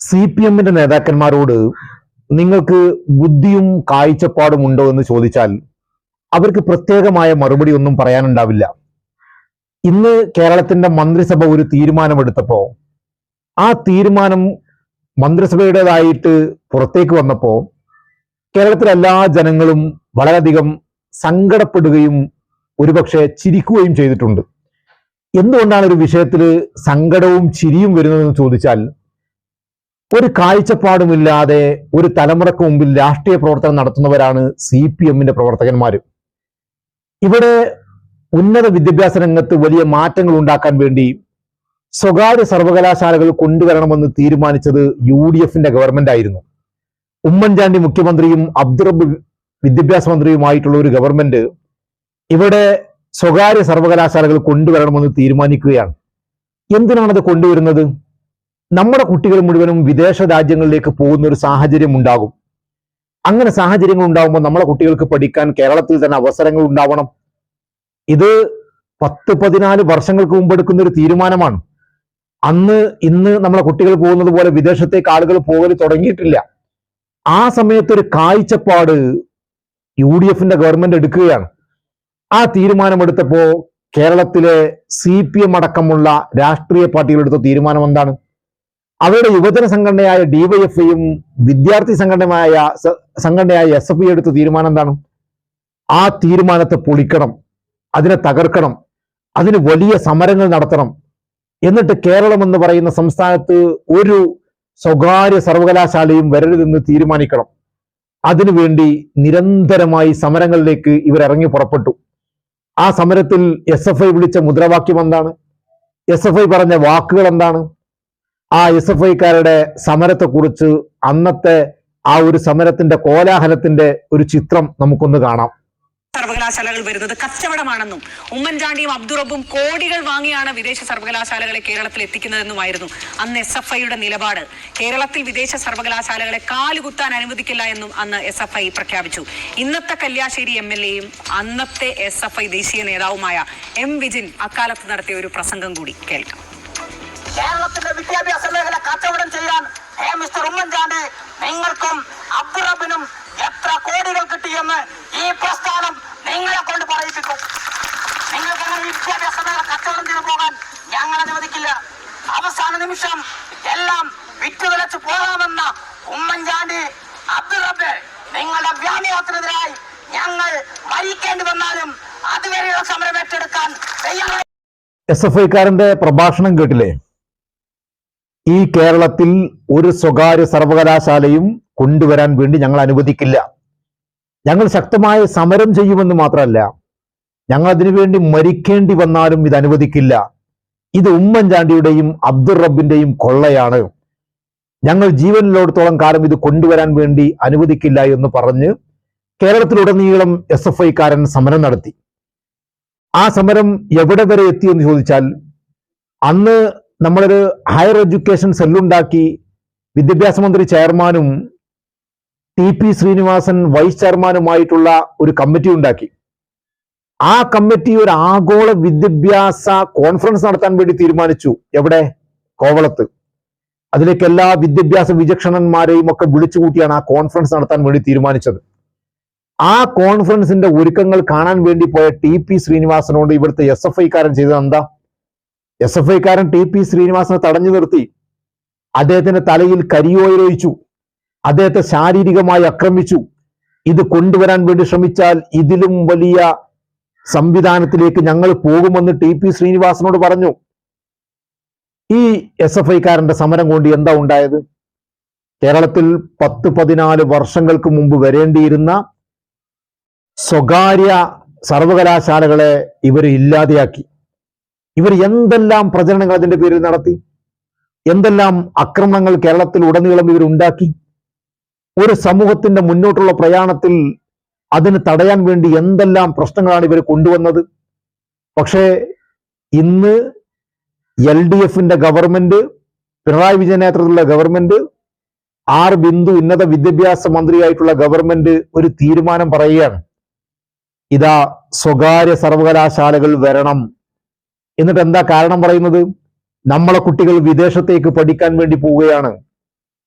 C P എമ്മിന്റെ നേതാക്കന്മാരോട് നിങ്ങൾക്ക് ബുദ്ധിയും കാഴ്ചപ്പാടും ഉണ്ടോ എന്ന് ചോദിച്ചാൽ അവർക്ക് പ്രത്യേകമായ മറുപടി ഒന്നും പറയാനുണ്ടാവില്ല. ഇന്ന് കേരളത്തിന്റെ മന്ത്രിസഭ ഒരു തീരുമാനമെടുത്തപ്പോ ആ തീരുമാനം മന്ത്രിസഭയുടേതായിട്ട് പുറത്തേക്ക് വന്നപ്പോ കേരളത്തിലെ എല്ലാ ജനങ്ങളും വളരെയധികം സങ്കടപ്പെടുകയും ഒരുപക്ഷെ ചിരിക്കുകയും ചെയ്തിട്ടുണ്ട്. എന്തുകൊണ്ടാണ് ഒരു വിഷയത്തിൽ സങ്കടവും ചിരിയും വരുന്നതെന്ന് ചോദിച്ചാൽ ഒരു കാഴ്ചപ്പാടുമില്ലാതെ ഒരു തലമുറയ്ക്ക് മുമ്പിൽ രാഷ്ട്രീയ പ്രവർത്തനം നടത്തുന്നവരാണ് സി പി എമ്മിന്റെ പ്രവർത്തകന്മാർ ഇവിടെ ഉന്നത വിദ്യാഭ്യാസ രംഗത്ത് വലിയ മാറ്റങ്ങൾ ഉണ്ടാക്കാൻ വേണ്ടി സ്വകാര്യ സർവകലാശാലകൾ കൊണ്ടുവരണമെന്ന് തീരുമാനിച്ചത് യു ഡി എഫിന്റെ ഗവൺമെന്റ് ആയിരുന്നു. ഉമ്മൻചാണ്ടി മുഖ്യമന്ത്രിയും അബ്ദുറബ് വിദ്യാഭ്യാസ മന്ത്രിയുമായിട്ടുള്ള ഒരു ഗവൺമെന്റ് ഇവിടെ സ്വകാര്യ സർവകലാശാലകൾ കൊണ്ടുവരണമെന്ന് തീരുമാനിക്കുകയാണ്. എന്തിനാണത് കൊണ്ടുവരുന്നത്? നമ്മുടെ കുട്ടികൾ മുഴുവനും വിദേശ രാജ്യങ്ങളിലേക്ക് പോകുന്ന ഒരു സാഹചര്യം ഉണ്ടാകും. അങ്ങനെ സാഹചര്യങ്ങൾ ഉണ്ടാകുമ്പോൾ നമ്മളെ കുട്ടികൾക്ക് പഠിക്കാൻ കേരളത്തിൽ തന്നെ അവസരങ്ങൾ ഉണ്ടാവണം. ഇത് പത്ത് പതിനാല് വർഷങ്ങൾക്ക് മുമ്പ് എടുക്കുന്ന ഒരു തീരുമാനമാണ്. അന്ന് ഇന്ന് നമ്മളെ കുട്ടികൾ പോകുന്നത് പോലെ വിദേശത്തേക്ക് ആളുകൾ പോകൽ തുടങ്ങിയിട്ടില്ല. ആ സമയത്ത് ഒരു കാഴ്ചപ്പാട് യു ഡി എഫിന്റെ ഗവൺമെന്റ് എടുക്കുകയാണ്. ആ തീരുമാനമെടുത്തപ്പോ കേരളത്തിലെ സി പി എം അടക്കമുള്ള രാഷ്ട്രീയ പാർട്ടികൾ എടുത്ത തീരുമാനം എന്താണ്? അവരുടെ യുവജന സംഘടനയായ ഡിവൈഎഫ്ഐയും വിദ്യാർത്ഥി സംഘടനയായ സംഘടനയായ എസ് എഫ് ഐ എടുത്ത തീരുമാനം എന്താണ്? ആ തീരുമാനത്തെ പൊളിക്കണം അതിനെ തകർക്കണം അതിന് വലിയ സമരങ്ങൾ നടത്തണം. എന്നിട്ട് കേരളം എന്ന് പറയുന്ന സംസ്ഥാനത്ത് ഒരു സ്വകാര്യ സർവകലാശാലയും വരരുതെന്ന് തീരുമാനിക്കണം. അതിനുവേണ്ടി നിരന്തരമായി സമരങ്ങളിലേക്ക് ഇവർ ഇറങ്ങി പുറപ്പെട്ടു. ആ സമരത്തിൽ എസ് എഫ് ഐ വിളിച്ച മുദ്രാവാക്യം എന്താണ്? എസ് എഫ് ഐ പറഞ്ഞ വാക്കുകൾ എന്താണ്? ആ എസ് എഫ് ഐക്കാരുടെ സമരത്തെക്കുറിച്ച് അന്നത്തെ ആ ഒരു സമരത്തിന്റെ കോലാഹലത്തിന്റെ ഒരു ചിത്രം നമുക്കൊന്ന് കാണാം. സർവകലാശാലകൾ വരുന്നത് കച്ചവടമാണെന്നും ഉമ്മൻചാണ്ടിയും അബ്ദുറബും കോടികൾ വാങ്ങിയാണ് വിദേശ സർവകലാശാലകളെ കേരളത്തിൽ എത്തിക്കുന്നതെന്നുമായിരുന്നു അന്ന് എസ് എഫ് ഐയുടെ നിലപാട്. കേരളത്തിൽ വിദേശ സർവകലാശാലകളെ കാലുകുത്താൻ അനുവദിക്കില്ല എന്നും അന്ന് എസ് എഫ് ഐ പ്രഖ്യാപിച്ചു. ഇന്നത്തെ കല്യാശ്ശേരി എം എൽ എയും അന്നത്തെ എസ് എഫ് ഐ ദേശീയ നേതാവുമായ എം വിജിൻ അക്കാലത്ത് നടത്തിയ ഒരു പ്രസംഗം കൂടി കേൾക്കാം. കേരളത്തിന്റെ വിദ്യാഭ്യാസ മേഖല കച്ചവടം ചെയ്യാൻ ഹേ മിസ്റ്റർ ഉമ്മൻചാണ്ടി നിങ്ങൾക്കും അബ്ദുറബിനും എത്ര കോടികൾ കിട്ടിയെന്ന് ഈ പ്രസ്ഥാനം നിങ്ങളെ കൊണ്ട് പറയിപ്പിക്കും. നിങ്ങൾക്ക് അങ്ങനെ വിദ്യാഭ്യാസ മേഖല കച്ചവടം ചെയ്തു പോകാൻ ഞങ്ങൾ അനുവദിക്കില്ല? അവസാന നിമിഷം എല്ലാം വിറ്റുവിലച്ച് പോകാമെന്ന ഉമ്മൻചാണ്ടി അബ്ദുറബ് നിങ്ങളുടെ വ്യാമോഹത്തിനെതിരായി ഞങ്ങൾ മരിക്കേണ്ടി വന്നാലും അതുവരെയുള്ള സമരം ഏറ്റെടുക്കാൻ തയ്യാറായി. എസ് എഫ് ഐക്കാരന്റെ പ്രഭാഷണം കേട്ടില്ലേ? ഈ കേരളത്തിൽ ഒരു സ്വകാര്യ സർവകലാശാലയും കൊണ്ടുവരാൻ വേണ്ടി ഞങ്ങൾ അനുവദിക്കില്ല. ഞങ്ങൾ ശക്തമായ സമരം ചെയ്യുമെന്ന് മാത്രമല്ല ഞങ്ങൾ അതിനുവേണ്ടി മരിക്കേണ്ടി വന്നാലും ഇത് അനുവദിക്കില്ല. ഇത് ഉമ്മൻചാണ്ടിയുടെയും അബ്ദുൾ റബ്ബിന്റെയും കൊള്ളയാണ്. ഞങ്ങൾ ജീവനിലോടത്തോളം കാലം ഇത് കൊണ്ടുവരാൻ വേണ്ടി അനുവദിക്കില്ല എന്ന് പറഞ്ഞ് കേരളത്തിലുടനീളം എസ് എഫ് ഐക്കാരൻ സമരം നടത്തി. ആ സമരം എവിടെ വരെ എത്തിയെന്ന് ചോദിച്ചാൽ അന്ന് നമ്മളൊരു ഹയർ എഡ്യൂക്കേഷൻ സെല്ലുണ്ടാക്കി വിദ്യാഭ്യാസ മന്ത്രി ചെയർമാനും ടി പി ശ്രീനിവാസൻ വൈസ് ചെയർമാനുമായിട്ടുള്ള ഒരു കമ്മിറ്റി ഉണ്ടാക്കി. ആ കമ്മിറ്റി ഒരു ആഗോള വിദ്യാഭ്യാസ കോൺഫറൻസ് നടത്താൻ വേണ്ടി തീരുമാനിച്ചു. എവിടെ? കോവളത്ത്. അതിലേക്ക് എല്ലാ വിദ്യാഭ്യാസ വിചക്ഷണന്മാരെയും ഒക്കെ വിളിച്ചുകൂട്ടിയാണ് ആ കോൺഫറൻസ് നടത്താൻ വേണ്ടി തീരുമാനിച്ചത്. ആ കോൺഫറൻസിന്റെ ഒരുക്കങ്ങൾ കാണാൻ വേണ്ടി പോയ ടി പി ശ്രീനിവാസനോട് ഇവിടുത്തെ എസ് എഫ് ഐക്കാരൻ ചെയ്തത് എന്താ? എസ് എഫ് ഐക്കാരൻ ടി പി ശ്രീനിവാസനെ തടഞ്ഞു നിർത്തി. അദ്ദേഹത്തിന്റെ തലയിൽ കരിയോയിലൊഴിച്ചു. അദ്ദേഹത്തെ ശാരീരികമായി ആക്രമിച്ചു. ഇത് കൊണ്ടുവരാൻ വേണ്ടി ശ്രമിച്ചാൽ ഇതിലും വലിയ സംവിധാനത്തിലേക്ക് ഞങ്ങൾ പോകുമെന്ന് ടി പി ശ്രീനിവാസനോട് പറഞ്ഞു. ഈ എസ് എഫ് ഐക്കാരന്റെ സമരം കൊണ്ട് എന്താ ഉണ്ടായത്? കേരളത്തിൽ പത്ത് പതിനാല് വർഷങ്ങൾക്ക് മുമ്പ് വരേണ്ടിയിരുന്ന സ്വകാര്യ സർവകലാശാലകളെ ഇവർ ഇല്ലാതെയാക്കി. ഇവർ എന്തെല്ലാം പ്രചരണങ്ങൾ അതിന്റെ പേരിൽ നടത്തി? എന്തെല്ലാം ആക്രമണങ്ങൾ കേരളത്തിൽ ഉടനീളം ഇവർ ഉണ്ടാക്കി? ഒരു സമൂഹത്തിന്റെ മുന്നോട്ടുള്ള പ്രയാണത്തിൽ അതിന് തടയാൻ വേണ്ടി എന്തെല്ലാം പ്രശ്നങ്ങളാണ് ഇവർ കൊണ്ടുവന്നത്? പക്ഷേ ഇന്ന് എൽ ഡി എഫിന്റെ ഗവൺമെന്റ് പിണറായി വിജയൻ നേതൃത്വത്തിലുള്ള ഗവൺമെന്റ് ആർ ബിന്ദു ഉന്നത വിദ്യാഭ്യാസ മന്ത്രിയായിട്ടുള്ള ഗവൺമെന്റ് ഒരു തീരുമാനം പറയുകയാണ്. ഇതാ സ്വകാര്യ സർവകലാശാലകൾ വരണം എന്നിട്ട് എന്താ കാരണം പറയുന്നത്? നമ്മളെ കുട്ടികൾ വിദേശത്തേക്ക് പഠിക്കാൻ വേണ്ടി പോവുകയാണ്.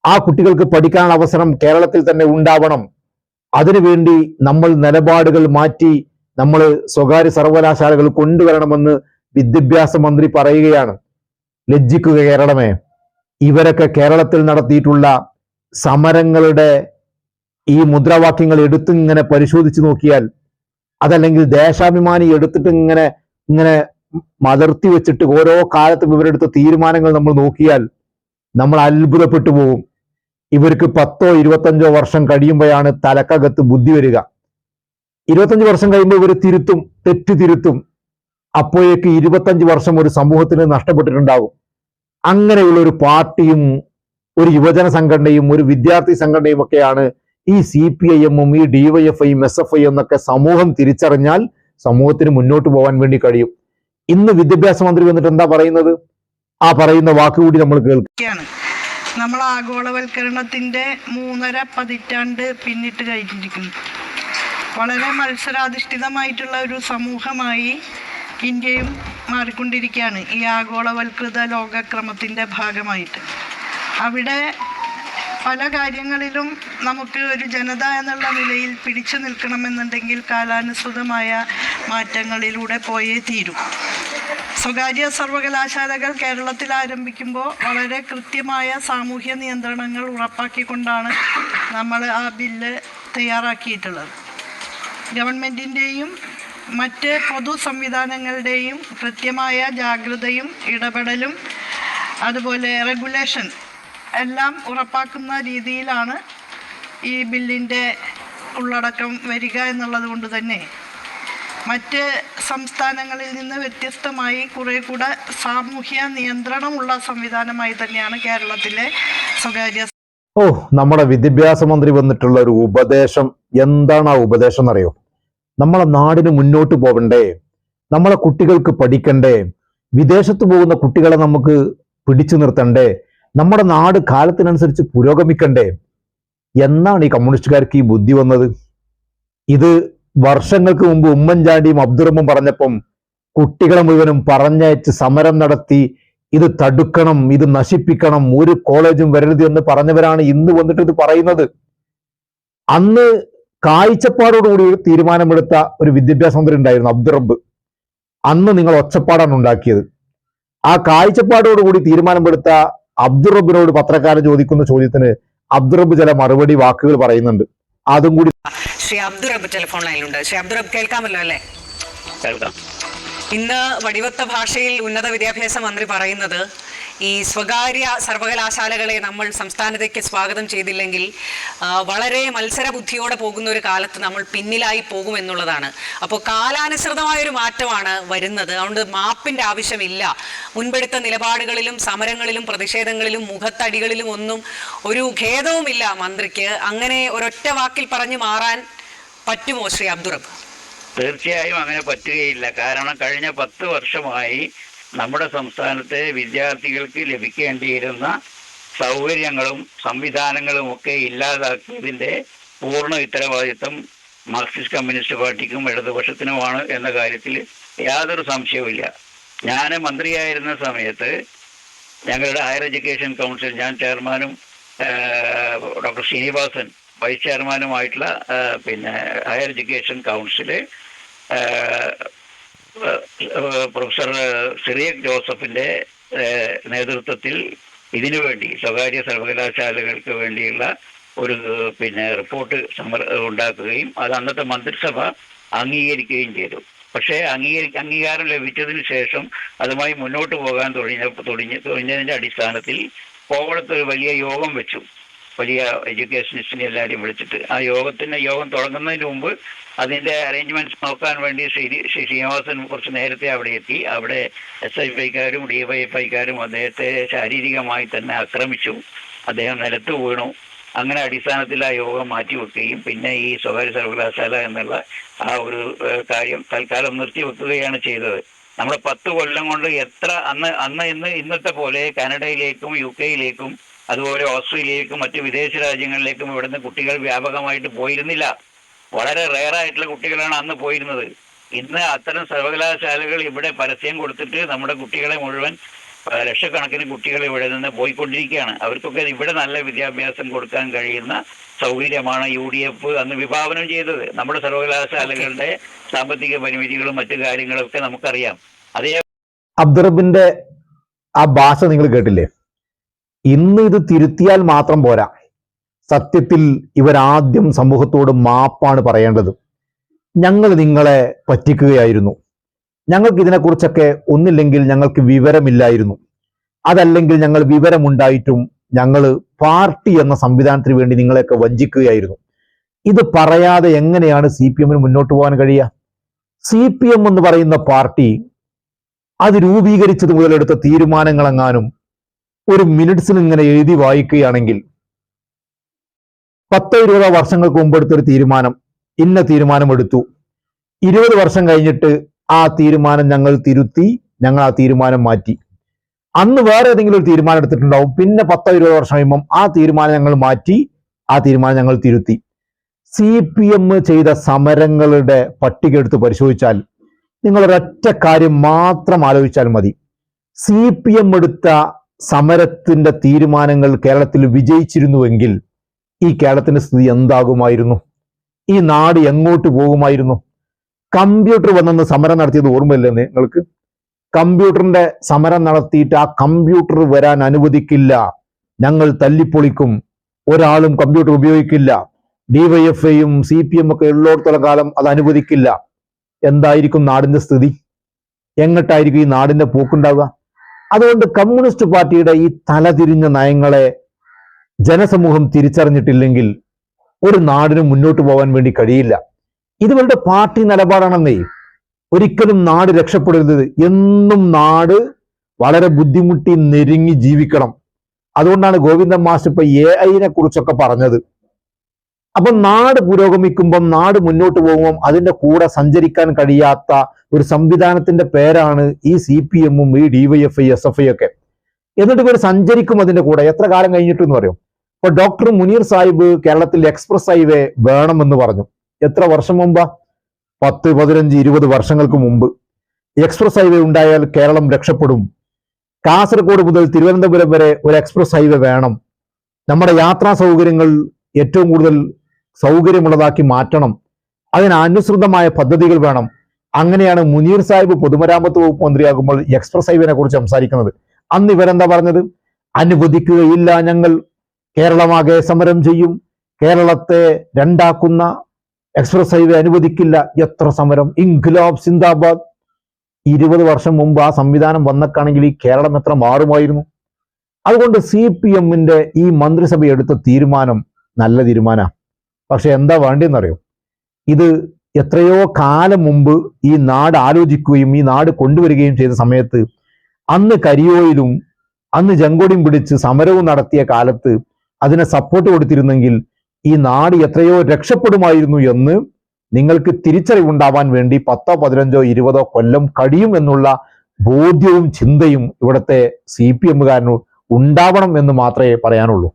ആ കുട്ടികൾക്ക് പഠിക്കാനുള്ള അവസരം കേരളത്തിൽ തന്നെ ഉണ്ടാവണം. അതിനുവേണ്ടി നമ്മൾ നിലപാടുകൾ മാറ്റി നമ്മൾ സ്വകാര്യ സർവകലാശാലകൾ കൊണ്ടുവരണമെന്ന് വിദ്യാഭ്യാസ മന്ത്രി പറയുകയാണ്. ലജ്ജിക്കുക കേരളമേ. ഇവരൊക്കെ കേരളത്തിൽ നടത്തിയിട്ടുള്ള സമരങ്ങളുടെ ഈ മുദ്രാവാക്യങ്ങൾ എടുത്തിങ്ങനെ പരിശോധിച്ചു നോക്കിയാൽ അതല്ലെങ്കിൽ ദേശാഭിമാനി എടുത്തിട്ട് ഇങ്ങനെ ഇങ്ങനെ മലർത്തി വെച്ചിട്ട് ഓരോ കാലത്തും ഇവരെടുത്ത തീരുമാനങ്ങൾ നമ്മൾ നോക്കിയാൽ നമ്മൾ അത്ഭുതപ്പെട്ടു പോകും. ഇവർക്ക് പത്തോ ഇരുപത്തഞ്ചോ വർഷം കഴിയുമ്പോഴാണ് തലക്കകത്ത് ബുദ്ധി വരിക. ഇരുപത്തഞ്ച് വർഷം കഴിയുമ്പോൾ ഇവർ തിരുത്തും തെറ്റ് തിരുത്തും അപ്പോഴേക്ക് ഇരുപത്തഞ്ച് വർഷം ഒരു സമൂഹത്തിന് നഷ്ടപ്പെട്ടിട്ടുണ്ടാകും. അങ്ങനെയുള്ള ഒരു പാർട്ടിയും ഒരു യുവജന സംഘടനയും ഒരു വിദ്യാർത്ഥി സംഘടനയും ഒക്കെയാണ് ഈ സി പി ഐ എമ്മും ഈ ഡിവൈഎഫ്ഐയും എസ് എഫ് ഐ എന്നൊക്കെ സമൂഹം തിരിച്ചറിഞ്ഞാൽ സമൂഹത്തിന് മുന്നോട്ട് പോകാൻ വേണ്ടി കഴിയും. ഇന്ന് വിദ്യാഭ്യാസ മന്ത്രി വന്നിട്ട് എന്താ പറയുന്നത്? ആ പറയുന്ന വാക്കുകൂടി നമ്മൾ കേൾക്കുകയാണ് നമ്മൾ ആഗോളവൽക്കരണത്തിന്റെ മൂന്നര പതിറ്റാണ്ട് പിന്നിട്ട് കഴിഞ്ഞിരിക്കുന്നു. വളരെ മത്സരാധിഷ്ഠിതമായിട്ടുള്ള ഒരു സമൂഹമായി ഇന്ത്യയും മാറിക്കൊണ്ടിരിക്കുകയാണ് ഈ ആഗോളവൽകൃത ലോകക്രമത്തിന്റെ ഭാഗമായിട്ട്. അവിടെ പല കാര്യങ്ങളിലും നമുക്ക് ഒരു ജനത എന്നുള്ള നിലയിൽ പിടിച്ചു നിൽക്കണമെന്നുണ്ടെങ്കിൽ കാലാനുസൃതമായ മാറ്റങ്ങളിലൂടെ പോയേ തീരും. സ്വകാര്യ സർവകലാശാലകൾ കേരളത്തിൽ ആരംഭിക്കുമ്പോൾ വളരെ കൃത്യമായ സാമൂഹ്യ നിയന്ത്രണങ്ങൾ ഉറപ്പാക്കിക്കൊണ്ടാണ് നമ്മൾ ആ ബില്ല് തയ്യാറാക്കിയിട്ടുള്ളത്. ഗവൺമെന്റിന്റെയും മറ്റ് പൊതു സംവിധാനങ്ങളുടെയും കൃത്യമായ ജാഗ്രതയും ഇടപെടലും അതുപോലെ റെഗുലേഷൻ എല്ലാം ഉറപ്പാക്കുന്ന രീതിയിലാണ് ഈ ബില്ലിന്റെ ഉള്ളടക്കം വരിക എന്നുള്ളത് കൊണ്ട് തന്നെ. മറ്റ് സംസ്ഥാനങ്ങളിൽ നിന്ന് വ്യത്യസ്തമായി കുറേ കൂടെ സാമൂഹ്യ നിയന്ത്രണമുള്ള സംവിധാനമായി തന്നെയാണ് കേരളത്തിലെ സ്വകാര്യ ഓ നമ്മുടെ വിദ്യാഭ്യാസ മന്ത്രി വന്നിട്ടുള്ള ഒരു ഉപദേശം എന്താണ് ആ ഉപദേശം എന്നറിയോ? നമ്മളെ നാടിന് മുന്നോട്ട് പോകണ്ടേ നമ്മളെ കുട്ടികൾക്ക് പഠിക്കണ്ടേ? വിദേശത്ത് പോകുന്ന കുട്ടികളെ നമുക്ക് പിടിച്ചു നിർത്തണ്ടേ? നമ്മുടെ നാട് കാലത്തിനനുസരിച്ച് പുരോഗമിക്കണ്ടേ? എന്നാണ് ഈ കമ്മ്യൂണിസ്റ്റുകാർക്ക് ഈ ബുദ്ധി വന്നത്. ഇത് വർഷങ്ങൾക്ക് മുമ്പ് ഉമ്മൻചാണ്ടിയും അബ്ദുറമ്മും പറഞ്ഞപ്പം കുട്ടികളെ മുഴുവനും പറഞ്ഞയച്ച് സമരം നടത്തി ഇത് തടുക്കണം ഇത് നശിപ്പിക്കണം ഒരു കോളേജും വരരുത് എന്ന് പറഞ്ഞവരാണ് ഇന്ന് വന്നിട്ട് ഇത് പറയുന്നത്. അന്ന് കാഴ്ചപ്പാടോടുകൂടി ഒരു തീരുമാനമെടുത്ത ഒരു വിദ്യാഭ്യാസ മന്ത്രി ഉണ്ടായിരുന്നു അബ്ദുറബ് അന്ന് നിങ്ങൾ ഒച്ചപ്പാടാണ് ഉണ്ടാക്കിയത്. ആ കാഴ്ചപ്പാടോടുകൂടി തീരുമാനമെടുത്ത അബ്ദുറബിനോട് പത്രക്കാരൻ ചോദിക്കുന്ന ചോദ്യത്തിന് അബ്ദുറബ് ചില മറുപടി വാക്കുകൾ പറയുന്നുണ്ട്. അതും കൂടി ശ്രീ അബ്ദുറബ് ടെലിഫോൺ ലൈനിലുണ്ട് ശ്രീ അബ്ദുറബ് കേൾക്കാമല്ലോ അല്ലേ? കേൾക്കാം. ഇന്ന് വടിവത്ത ഭാഷയിൽ ഉന്നത വിദ്യാഭ്യാസ മന്ത്രി പറയുന്നത് ഈ സ്വകാര്യ സർവകലാശാലകളെ നമ്മൾ സംസ്ഥാനത്തേക്ക് സ്വാഗതം ചെയ്തില്ലെങ്കിൽ വളരെ മത്സരബുദ്ധിയോടെ പോകുന്ന ഒരു കാലത്ത് നമ്മൾ പിന്നിലായി പോകുമെന്നുള്ളതാണ്. അപ്പോൾ കാലാനുസൃതമായൊരു മാറ്റമാണ് വരുന്നത്. അതുകൊണ്ട് മാപ്പിന്റെ ആവശ്യമില്ല. മുൻപെടുത്ത നിലപാടുകളിലും സമരങ്ങളിലും പ്രതിഷേധങ്ങളിലും മുഖത്തടികളിലും ഒന്നും ഒരു ഖേദവുമില്ല മന്ത്രിക്ക്. അങ്ങനെ ഒരൊറ്റ വാക്കിൽ പറഞ്ഞു മാറാൻ പറ്റുമോ ശ്രീ അബ്ദുറബ്? തീർച്ചയായും അങ്ങനെ പറ്റുകയില്ല. കാരണം കഴിഞ്ഞ പത്ത് വർഷമായി നമ്മുടെ സംസ്ഥാനത്തെ വിദ്യാർത്ഥികൾക്ക് ലഭിക്കേണ്ടിയിരുന്ന സൗകര്യങ്ങളും സംവിധാനങ്ങളും ഒക്കെ ഇല്ലാതാക്കിയതിന്റെ പൂർണ ഉത്തരവാദിത്വം മാർക്സിസ്റ്റ് കമ്മ്യൂണിസ്റ്റ് പാർട്ടിക്കും ഇടതുപക്ഷത്തിനുമാണ് എന്ന കാര്യത്തിൽ യാതൊരു സംശയവുമില്ല. ഞാൻ മന്ത്രിയായിരുന്ന സമയത്ത് ഞങ്ങളുടെ ഹയർ എഡ്യൂക്കേഷൻ കൗൺസിൽ ഞാൻ ചെയർമാനും ഡോക്ടർ ശ്രീനിവാസൻ വൈസ് ചെയർമാനുമായിട്ടുള്ള പിന്നെ higher education council professor Cyriac ജോസഫിന്റെ നേതൃത്വത്തിൽ ഇതിനു വേണ്ടി സ്വകാര്യ സർവകലാശാലകൾക്ക് വേണ്ടിയുള്ള ഒരു പിന്നെ റിപ്പോർട്ട് സമർ ഉണ്ടാക്കുകയും അത് അന്നത്തെ മന്ത്രിസഭ അംഗീകരിക്കുകയും ചെയ്തു. പക്ഷേ അംഗീകരി അംഗീകാരം ലഭിച്ചതിന് ശേഷം അതുമായി മുന്നോട്ട് പോകാൻ തുടങ്ങിയ തുടങ്ങി തുടങ്ങിയതിന്റെ അടിസ്ഥാനത്തിൽ കോവളത്ത് ഒരു വലിയ യോഗം വെച്ചു. വലിയ എഡ്യൂക്കേഷനിസ്റ്റിനെ എല്ലാവരെയും വിളിച്ചിട്ട്. ആ യോഗത്തിന് യോഗം തുടങ്ങുന്നതിന് മുമ്പ് അതിന്റെ അറേഞ്ച്മെന്റ്സ് നോക്കാൻ വേണ്ടി ശ്രീ ശ്രീ ശ്രീനിവാസൻ കുറച്ച് നേരത്തെ അവിടെ എത്തി. അവിടെ എസ് ഐ ഐക്കാരും ഡി വൈ എഫ് ഐക്കാരും അദ്ദേഹത്തെ ശാരീരികമായി തന്നെ ആക്രമിച്ചു. അദ്ദേഹം നിലത്ത് വീണു. അങ്ങനെ അടിസ്ഥാനത്തിൽ ആ യോഗം മാറ്റിവെക്കുകയും പിന്നെ ഈ സ്വകാര്യ സർവകലാശാല എന്നുള്ള ആ ഒരു കാര്യം തൽക്കാലം നിർത്തിവെക്കുകയാണ് ചെയ്തത്. നമ്മുടെ പത്ത് കൊല്ലം കൊണ്ട് എത്ര അന്ന് അന്ന് ഇന്ന് ഇന്നത്തെ പോലെ കാനഡയിലേക്കും യു കെയിലേക്കും അതുപോലെ ഓസ്ട്രേലിയയിലേക്കും മറ്റ് വിദേശ രാജ്യങ്ങളിലേക്കും ഇവിടുന്ന് കുട്ടികൾ വ്യാപകമായിട്ട് പോയിരുന്നില്ല. വളരെ റെയർ ആയിട്ടുള്ള കുട്ടികളാണ് അന്ന് പോയിരുന്നത്. ഇന്ന് അത്തരം സർവകലാശാലകൾ ഇവിടെ പരസ്യം കൊടുത്തിട്ട് നമ്മുടെ കുട്ടികളെ മുഴുവൻ ലക്ഷക്കണക്കിന് കുട്ടികൾ ഇവിടെ നിന്ന് പോയിക്കൊണ്ടിരിക്കുകയാണ്. അവർക്കൊക്കെ ഇവിടെ നല്ല വിദ്യാഭ്യാസം കൊടുക്കാൻ കഴിയുന്ന സൗകര്യമാണ് യു ഡി എഫ് അന്ന് വിഭാവനം ചെയ്തത്. നമ്മുടെ സർവകലാശാലകളുടെ സാമ്പത്തിക പരിമിതികളും മറ്റു കാര്യങ്ങളൊക്കെ നമുക്കറിയാം. അതേ അബ്ദുറബിന്റെ ആ ഭാഷ നിങ്ങൾ കേട്ടില്ലേ? ഇന്ന് ഇത് തിരുത്തിയാൽ മാത്രം പോരാ. സത്യത്തിൽ ഇവരാദ്യം സമൂഹത്തോട് മാപ്പാണ് പറയേണ്ടത്. ഞങ്ങൾ നിങ്ങളെ പറ്റിക്കുകയായിരുന്നു. ഞങ്ങൾക്ക് ഇതിനെക്കുറിച്ചൊക്കെ ഒന്നില്ലെങ്കിൽ ഞങ്ങൾക്ക് വിവരമില്ലായിരുന്നു. അതല്ലെങ്കിൽ ഞങ്ങൾ വിവരമുണ്ടായിട്ടും ഞങ്ങൾ പാർട്ടി എന്ന സംവിധാനത്തിന് വേണ്ടി നിങ്ങളെയൊക്കെ വഞ്ചിക്കുകയായിരുന്നു. ഇത് പറയാതെ എങ്ങനെയാണ് സി പി എമ്മിന് മുന്നോട്ട് പോകാൻ കഴിയുക? സി പി എം എന്ന് പറയുന്ന പാർട്ടി അത് രൂപീകരിച്ചത് മുതലെടുത്ത തീരുമാനങ്ങളെങ്ങാനും ഒരു മിനിറ്റ്സിൽ ഇങ്ങനെ എഴുതി വായിക്കുകയാണെങ്കിൽ പത്തോ ഇരുപതോ വർഷങ്ങൾക്ക് മുമ്പ് എടുത്തൊരു തീരുമാനം ഇന്ന തീരുമാനം എടുത്തു. ഇരുപത് വർഷം കഴിഞ്ഞിട്ട് ആ തീരുമാനം ഞങ്ങൾ തിരുത്തി ഞങ്ങൾ ആ തീരുമാനം മാറ്റി. അന്ന് വേറെ ഏതെങ്കിലും ഒരു തീരുമാനം എടുത്തിട്ടുണ്ടാവും. പിന്നെ പത്തോ ഇരുപത് വർഷം കഴിയുമ്പം ആ തീരുമാനം ഞങ്ങൾ മാറ്റി ആ തീരുമാനം ഞങ്ങൾ തിരുത്തി. സി പി എം ചെയ്ത സമരങ്ങളുടെ പട്ടിക എടുത്ത് പരിശോധിച്ചാൽ നിങ്ങൾ ഒരൊറ്റ കാര്യം മാത്രം ആലോചിച്ചാൽ മതി. സി പി എം എടുത്ത സമരത്തിന്റെ തീരുമാനങ്ങൾ കേരളത്തിൽ വിജയിച്ചിരുന്നുവെങ്കിൽ ഈ കേരളത്തിന്റെ സ്ഥിതി എന്താകുമായിരുന്നു? ഈ നാട് എങ്ങോട്ട് പോകുമായിരുന്നു? കമ്പ്യൂട്ടർ വന്നൊന്ന് സമരം നടത്തിയത് ഓർമ്മയില്ലേ നിങ്ങൾക്ക്? കമ്പ്യൂട്ടറിന്റെ സമരം നടത്തിയിട്ട് ആ കമ്പ്യൂട്ടർ വരാൻ അനുവദിക്കില്ല. ഞങ്ങൾ തല്ലിപ്പൊളിക്കും. ഒരാളും കമ്പ്യൂട്ടർ ഉപയോഗിക്കില്ല. ഡിവൈഎഫ്ഐയും സി പി എം ഒക്കെ ഉള്ളിടത്തോളം കാലം അത് അനുവദിക്കില്ല. എന്തായിരിക്കും നാടിന്റെ സ്ഥിതി? എങ്ങട്ടായിരിക്കും ഈ നാടിന്റെ പോക്കുണ്ടാവുക? അതുകൊണ്ട് കമ്മ്യൂണിസ്റ്റ് പാർട്ടിയുടെ ഈ തലതിരിഞ്ഞ നയങ്ങളെ ജനസമൂഹം തിരിച്ചറിഞ്ഞിട്ടില്ലെങ്കിൽ ഒരു നാടിന് മുന്നോട്ട് പോകാൻ വേണ്ടി കഴിയില്ല. ഇതുവരുടെ പാർട്ടി നിലപാടാണെന്നേ ഒരിക്കലും നാട് രക്ഷപ്പെടരുത്. എന്നും നാട് വളരെ ബുദ്ധിമുട്ടി നെരുങ്ങി ജീവിക്കണം. അതുകൊണ്ടാണ് ഗോവിന്ദൻ മാസ്റ്റർ ഇപ്പൊ എ ഐനെ കുറിച്ചൊക്കെ പറഞ്ഞത്. അപ്പം നാട് പുരോഗമിക്കുമ്പം നാട് മുന്നോട്ട് പോകുമ്പം അതിന്റെ കൂടെ സഞ്ചരിക്കാൻ കഴിയാത്ത ഒരു സംവിധാനത്തിന്റെ പേരാണ് ഈ സി പി എമ്മും ഈ ഡിവൈഎഫ്ഐ എസ് എഫ് ഐ ഒക്കെ. എന്നിട്ട് ഇവർ സഞ്ചരിക്കും അതിന്റെ കൂടെ. എത്ര കാലം കഴിഞ്ഞിട്ടെന്ന് പറയും? ഇപ്പൊ ഡോക്ടർ മുനീർ സാഹിബ് കേരളത്തിൽ എക്സ്പ്രസ് ഹൈവേ വേണമെന്ന് പറഞ്ഞു. എത്ര വർഷം മുമ്പാ? പത്ത് പതിനഞ്ച് ഇരുപത് വർഷങ്ങൾക്ക് മുമ്പ്. എക്സ്പ്രസ് ഹൈവേ ഉണ്ടായാൽ കേരളം രക്ഷപ്പെടും. കാസർഗോഡ് മുതൽ തിരുവനന്തപുരം വരെ ഒരു എക്സ്പ്രസ് ഹൈവേ വേണം. നമ്മുടെ യാത്രാ സൗകര്യങ്ങൾ ഏറ്റവും കൂടുതൽ സൗകര്യമുള്ളതാക്കി മാറ്റണം. അതിനനുസൃതമായ പദ്ധതികൾ വേണം. അങ്ങനെയാണ് മുനീർ സാഹിബ് പൊതുമരാമത്ത് വകുപ്പ് മന്ത്രിയാകുമ്പോൾ എക്സ്പ്രസ് ഹൈവേനെ കുറിച്ച് സംസാരിക്കുന്നത്. അന്ന് ഇവരെന്താ പറഞ്ഞത്? അനുവദിക്കുകയില്ല ഞങ്ങൾ. കേരളമാകെ സമരം ചെയ്യും. കേരളത്തെ രണ്ടാക്കുന്ന എക്സ്പ്രസ് ഹൈവേ അനുവദിക്കില്ല. എത്ര സമരം? ഇൻഖിലാബ് സിന്ദാബാദ്. ഇരുപത് വർഷം മുമ്പ് ആ സംവിധാനം വന്നക്കാണെങ്കിൽ ഈ കേരളം എത്ര മാറുമായിരുന്നു? അതുകൊണ്ട് സി പി എമ്മിന്റെ ഈ മന്ത്രിസഭ എടുത്ത തീരുമാനം നല്ല തീരുമാനമാണ് പക്ഷെ എന്താ വേണ്ടിയെന്നറിയോ ഇത് എത്രയോ കാലം മുമ്പ് ഈ നാട് ആലോചിക്കുകയും ഈ നാട് കൊണ്ടുവരികയും ചെയ്ത സമയത്ത് അന്ന് കരിയോയിലും അന്ന് ജങ്കോടിയും പിടിച്ച് സമരവും നടത്തിയ കാലത്ത് അതിനെ സപ്പോർട്ട് കൊടുത്തിരുന്നെങ്കിൽ ഈ നാട് എത്രയോ രക്ഷപ്പെടുമായിരുന്നു എന്ന് നിങ്ങൾക്ക് തിരിച്ചറിവുണ്ടാവാൻ വേണ്ടി പത്തോ പതിനഞ്ചോ ഇരുപതോ കൊല്ലം കഴിയും എന്നുള്ള ബോധ്യവും ചിന്തയും ഇവിടുത്തെ സി പി എമ്മുകാരന് ഉണ്ടാവണം എന്ന് മാത്രമേ പറയാനുള്ളൂ.